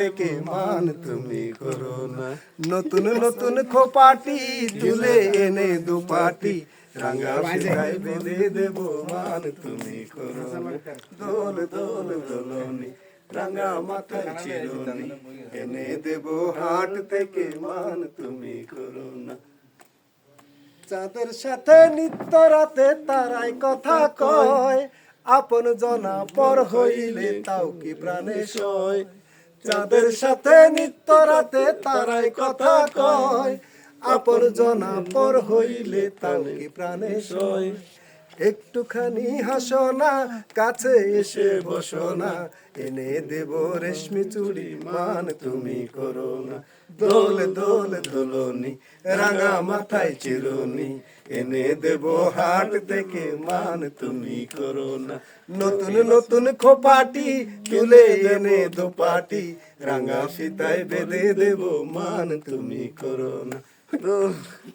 থেকে মান তুমি করো না। নতুন নতুন খোপাটি তুলে এনে দুপাটি রাঙা শিখাই বেঁধে দেব মান তুমি করো দোল দোল দোলনি রাঙা মাথায় চিরুনি এনে দেব হাট থেকে মান তুমি করো না। চাঁদের সাথে নিত্য রাতে তারাই কথা কয় আপন জনা পর হইলে তাও কি প্রাণে সয়? চাঁদের সাথে নিত্য রাতে তারাই কথা কয় আপন জনা পর হইলে তাহলে প্রাণে সয়? একটুখানি হাসো না কাছে এসে বসো না এনে দেব রেশমি চুড়ি, মান তুমি করো না। দোল দোল, দোলনি, রাঙা মাথায় চিরুনি। এনে দেব হাট থেকে মান তুমি করো না। নতুন নতুন খোপাটি তুলে এনে দুপাটি। রাঙা সীতায় বেঁধে দেব, মান তুমি করো না।